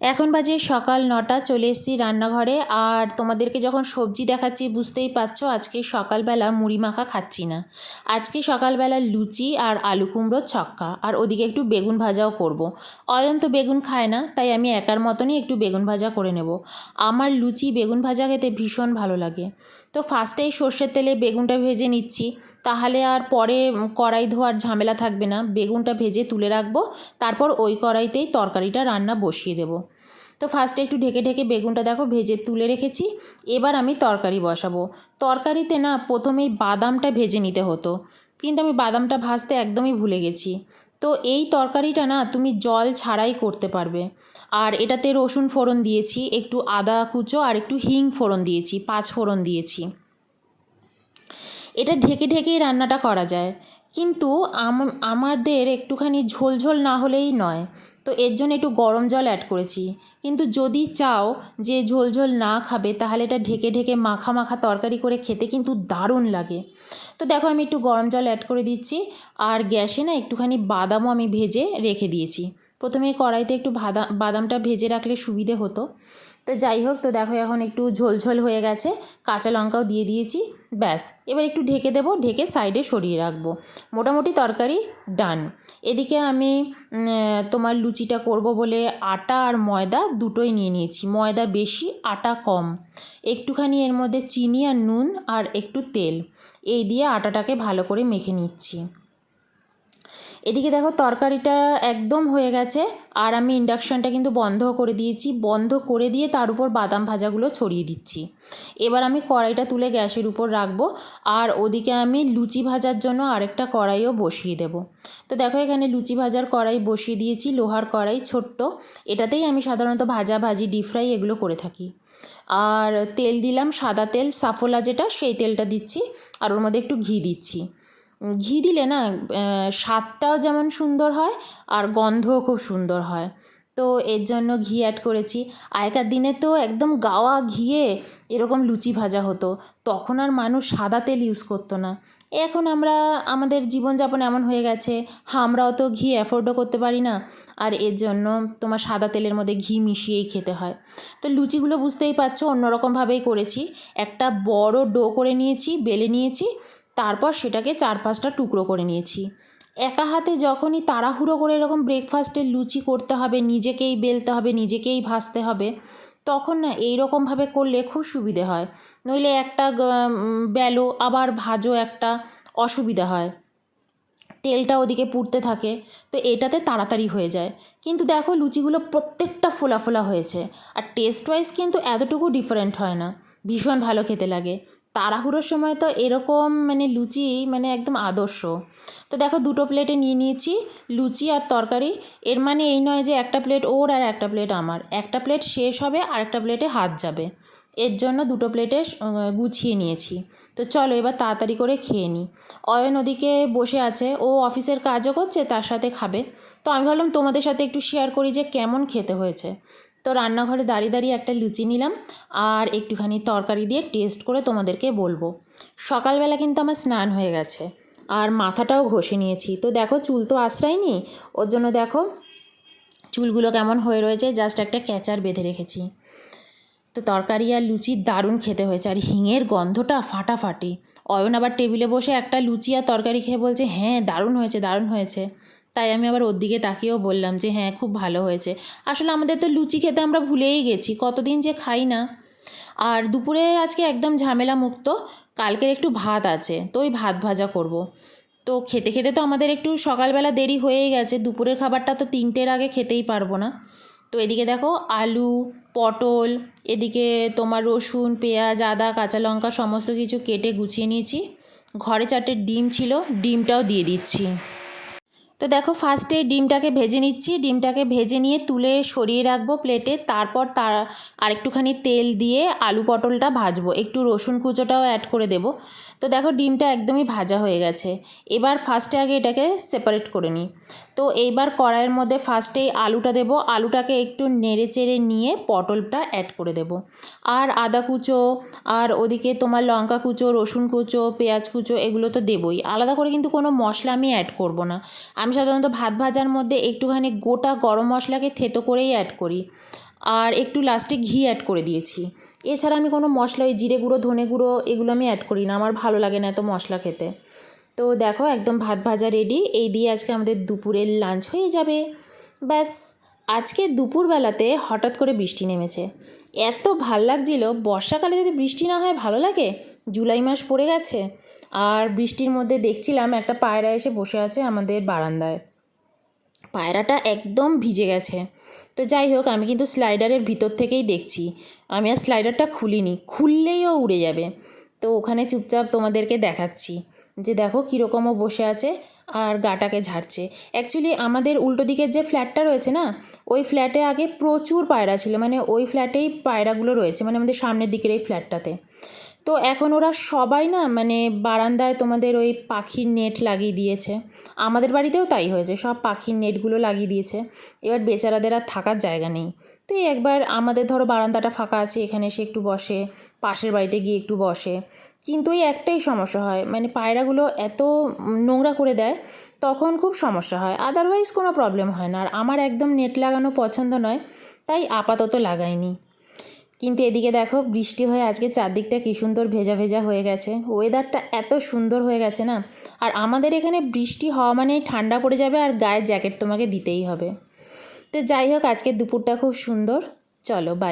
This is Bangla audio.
এখন বাজে সকাল নটা, চলে এসেছি রান্নাঘরে। আর তোমাদেরকে যখন সবজি দেখাচ্ছি, বুঝতেই পারছ আজকে সকালবেলা মুড়ি মাখা খাচ্ছি না। আজকে সকালবেলা লুচি আর আলু কুমড়োর ছক্কা। আর ওদিকে একটু বেগুন ভাজাও করব। অয়ন তো বেগুন খায় না, তাই আমি একার মতনই একটু বেগুন ভাজা করে নেব। আমার লুচি বেগুন ভাজা খেতে ভীষণ ভালো লাগে। তো ফার্স্টেই সর্ষের তেলে বেগুনটা ভেজে নিচ্ছি। তাহলে আর পরে কড়াই ধোয়ার ঝামেলা থাকবে না। বেগুনটা ভেজে তুলে রাখব। তারপর ওই কড়াইতেই তরকারিটা রান্না বসিয়ে দেবো। তো ফার্স্টে একটু ঢেকে ঢেকে বেগুনটা দেখো ভেজে তুলে রেখেছি। এবার আমি তরকারি বসাবো। তরকারিতে না প্রথমেই বাদামটা ভেজে নিতে হতো। কিন্তু আমি বাদামটা ভাজতে একদমই ভুলে গেছি। তো এই তরকারিটা না তুমি জল ছাড়াই করতে পারবে। আর এটাতে রসুন ফোড়ন দিয়েছি, একটু আদা কুচো আর একটু হিং ফোড়ন দিয়েছি, পাঁচ ফোড়ন দিয়েছি। এটা ঢেকে ঢেকেই রান্নাটা করা যায়। কিন্তু আমাদের একটুখানি ঝোলঝোল না হলেই নয়। তো এর জন্য একটু গরম জল অ্যাড করেছি। কিন্তু যদি চাও যে ঝোল ঝোল না খাবে, তাহলে এটা ঢেকে ঢেকে মাখা মাখা তরকারি করে খেতে কিন্তু দারুণ লাগে। তো দেখো আমি একটু গরম জল অ্যাড করে দিচ্ছি। আর গ্যাসে না একটুখানি বাদামও আমি ভেজে রেখে দিয়েছি। প্রথমে কড়াইতে একটু বাদাম বাদামটা ভেজে রাখলে সুবিধে হতো। তো যাই হোক, তো দেখো এখন একটু ঝোলঝোল হয়ে গেছে। কাঁচা লঙ্কাও দিয়ে দিয়েছি। ব্যাস, এবার একটু ঢেকে দেব, ঢেকে সাইডে সরিয়ে রাখব। মোটামুটি তরকারি ডান। এদিকে আমি তোমার লুচিটা করব বলে আটা আর ময়দা দুটোই নিয়ে নিয়েছি। ময়দা বেশি, আটা কম। একটুখানি এর মধ্যে চিনি আর নুন আর একটু তেল। এই দিয়ে আটাটাকে ভালো করে মেখে নিচ্ছি। এদিকে দেখো তরকারিটা একদম হয়ে গেছে, আর আমি ইন্ডাকশানটা কিন্তু বন্ধ করে দিয়েছি। বন্ধ করে দিয়ে তার উপর বাদাম ভাজাগুলো ছড়িয়ে দিচ্ছি। এবার আমি কড়াইটা তুলে গ্যাসের উপর রাখব, আর ওদিকে আমি লুচি ভাজার জন্য আরেকটা কড়াইও বসিয়ে দেব। তো দেখো এখানে লুচি ভাজার কড়াই বসিয়ে দিয়েছি, লোহার কড়াই ছোট্ট। এটাতেই আমি সাধারণত ভাজা ভাজি ডিপ ফ্রাই এগুলো করে থাকি। আর তেল দিলাম সাদা তেল, সাফোলা যেটা, সেই তেলটা দিচ্ছি, আর ওর মধ্যে একটু ঘি দিচ্ছি। ঘি দিলে না স্বাদটাও যেমন সুন্দর হয় আর গন্ধও খুব সুন্দর হয়। তো এর জন্য ঘি অ্যাড করেছি। আগেকার দিনে তো একদম গাওয়া ঘিয়ে এরকম লুচি ভাজা হতো। তখন আর মানুষ সাদা তেল ইউজ করতো না। এখন আমরা, আমাদের জীবনযাপন এমন হয়ে গেছে আমরাও তো ঘি অ্যাফোর্ডও করতে পারি না। আর এর জন্য তোমার সাদা তেলের মধ্যে ঘি মিশিয়েই খেতে হয়। তো লুচিগুলো বুঝতেই পারছ, অন্যরকমভাবেই করেছি। একটা বড় ডো করে নিয়েছি, বেলে নিয়েছি। তারপর সেটাকে চার পাঁচটা টুকরো করে নিয়েছি। একা হাতে যখনই তাড়াহুড়ো করে এরকম ব্রেকফাস্টের লুচি করতে হবে, নিজেকেই বেলতে হবে, নিজেকেই ভাজতে হবে, তখন না এই রকমভাবে করলে খুব সুবিধে হয়। নইলে একটা বেলো, আবার ভাজো একটা, অসুবিধা হয়। তেলটা ওদিকে পুড়তে থাকে, তো এটাতে তাড়াতাড়ি হয়ে যায়। কিন্তু দেখো লুচিগুলো প্রত্যেকটা ফোলা ফোলা হয়েছে, আর টেস্ট ওয়াইজ কিন্তু এতটুকু ডিফারেন্ট হয় না। ভীষণ ভালো খেতে লাগে। তাড়াহুড়োর সময় তো এরকম মানে লুচি মানে একদম আদর্শ। তো দেখো দুটো প্লেটে নিয়ে নিয়েছি, লুচি আর তরকারি। এর মানে এই নয় যে একটা প্লেট ওর আর একটা প্লেট আমার। একটা প্লেট শেষ হবে আর একটা প্লেটে হাত যাবে। এর জন্য দুটো প্লেটে গুছিয়ে নিয়েছি। তো চলো এবার তাড়াতাড়ি করে খেয়ে নিই। অয়ন ওদিকে বসে আছে, ও অফিসের কাজও করছে, তার সাথে খাবে। তো আমি ভাবলাম তোমাদের সাথে একটু শেয়ার করি যে কেমন খেতে হয়েছে। তো রান্নাঘরে দাঁড়িয়ে দাঁড়িয়ে একটা লুচি নিলাম আর একটুখানি তরকারি দিয়ে টেস্ট করে তোমাদেরকে বলব। সকালবেলা কিন্তু আমার স্নান হয়ে গেছে আর মাথাটাও ঘষে নিয়েছি। তো দেখো চুল তো আশ্রায়নি, ওর জন্য দেখো চুলগুলো কেমন হয়ে রয়েছে জাস্ট একটা ক্যাচার বেঁধে রেখেছি। তো তরকারি আর লুচি দারুণ খেতে হয়েছে আর হিঙের গন্ধটা ফাটাফাটি। অয়ন আবার টেবিলে বসে একটা লুচি আর তরকারি খেয়ে বলছে হ্যাঁ দারুণ হয়েছে দারুণ হয়েছে। তাই আমি আবার ওর দিকে তাকিয়েও বললাম যে হ্যাঁ খুব ভালো হয়েছে। আসলে আমাদের তো লুচি খেতে আমরা ভুলেই গেছি, কতদিন যে খাই না। আর দুপুরে আজকে একদম ঝামেলা মুক্ত কালকের একটু ভাত আছে, তো ওই ভাত ভাজা করব। তো খেতে খেতে তো আমাদের একটু সকালবেলা দেরি হয়েই গেছে, দুপুরের খাবারটা তো তিনটের আগে খেতেই পারব না। তো এদিকে দেখো, আলু, পটল, এদিকে তোমার রসুন, পেঁয়াজ, আদা, কাঁচা লঙ্কা সমস্ত কিছু কেটে গুছিয়ে নিয়েছি। ঘরে চারটে ডিম ছিল, ডিমটাও দিয়ে দিচ্ছি। তো দেখো ফার্স্টে ডিমটাকে ভেজে নিচ্ছি। ডিমটাকে ভেজে নিয়ে তুলে সরিয়ে রাখব প্লেটে তারপর তার আরেকটুখানি তেল দিয়ে আলু পটলটা ভাজবো। একটু রসুন কুচোটাও অ্যাড করে দেবো। তো দেখো ডিমটা একদমই ভাজা হয়ে গেছে। এবার ফার্স্টে আগে এটাকে সেপারেট করে নিই। তো এইবার কড়াইয়ের মধ্যে ফার্স্টেই আলুটা দেবো। আলুটাকে একটু নেড়ে চেড়ে নিয়ে পটলটা অ্যাড করে দেবো। আর আদা কুচো, আর ওদিকে তোমার লঙ্কা কুচো, রসুন কুচো, পেঁয়াজ কুচো, এগুলো তো দেবই। আলাদা করে কিন্তু কোনো মশলা আমি অ্যাড করব না। আমি সাধারণত ভাত ভাজার মধ্যে একটুখানি গোটা গরম মশলাকে থেতো করেই অ্যাড করি। আর একটু লাস্টে ঘি অ্যাড করে দিয়েছি। এছাড়া আমি কোনো মশলা, ওই জিরে গুঁড়ো, ধনে গুঁড়ো এগুলো আমি অ্যাড করি না, আমার ভালো লাগে না এত মশলা খেতে। তো দেখো একদম ভাত ভাজা রেডি এই দিয়ে আজকে আমাদের দুপুরের লাঞ্চ হয়ে যাবে। ব্যাস, আজকে দুপুরবেলাতে হঠাৎ করে বৃষ্টি নেমেছে। এত ভালো লাগছিল, বর্ষাকালে যদি বৃষ্টি না হয় ভালো লাগে? জুলাই মাস পড়ে গেছে, আর বৃষ্টির মধ্যে দেখছিলাম একটা পায়রা এসে বসে আছে আমাদের বারান্দায়। পায়রাটা একদম ভিজে গেছে। তো যাই হোক, আমি কিন্তু স্লাইডারের ভিতর থেকেই দেখছি। আমি আর স্লাইডারটা খুলিনি, খুললেই ও উড়ে যাবে। তো ওখানে চুপচাপ তোমাদেরকে দেখাচ্ছি যে দেখো কীরকমও বসে আছে আর গাটাকে ঝাড়ছে। অ্যাকচুয়ালি আমাদের উল্টো দিকের যে ফ্ল্যাটটা রয়েছে না, ওই ফ্ল্যাটে আগে প্রচুর পায়রা ছিল। মানে ওই ফ্ল্যাটেই পায়রাগুলো রয়েছে মানে আমাদের সামনের দিকের এই ফ্ল্যাটটাতে তো এখন ওরা সবাই না মানে বারান্দায় তোমাদের ওই পাখির নেট লাগিয়ে দিয়েছে। আমাদের বাড়িতেও তাই হয়েছে, সব পাখির নেটগুলো লাগিয়ে দিয়েছে। এবার বেচারাদের আর থাকার জায়গা নেই। তো একবার আমাদের ধরো বারান্দাটা ফাঁকা আছে, এখানে এসে একটু বসে, পাশের বাড়িতে গিয়ে একটু বসে। কিন্তু ওই একটাই সমস্যা হয় মানে পায়রাগুলো এত নোংরা করে দেয়, তখন খুব সমস্যা হয়। আদারওয়াইজ কোনো প্রবলেম হয় না। আর আমার একদম নেট লাগানো পছন্দ নয়, তাই আপাতত লাগাইনি। কিন্তু এদিকে দেখো, বৃষ্টি হয়ে আজকে চারদিকটা কী সুন্দর ভেজা ভেজা হয়ে গেছে। ওয়েদারটা এত সুন্দর হয়ে গেছে না? আর আমাদের এখানে বৃষ্টি হওয়া মানে ঠান্ডা পড়ে যাবে আর গায়ের জ্যাকেট তোমাকে দিতেই হবে। তো যাই হোক, আজকের দুপুরটা খুব সুন্দর। চলো বাই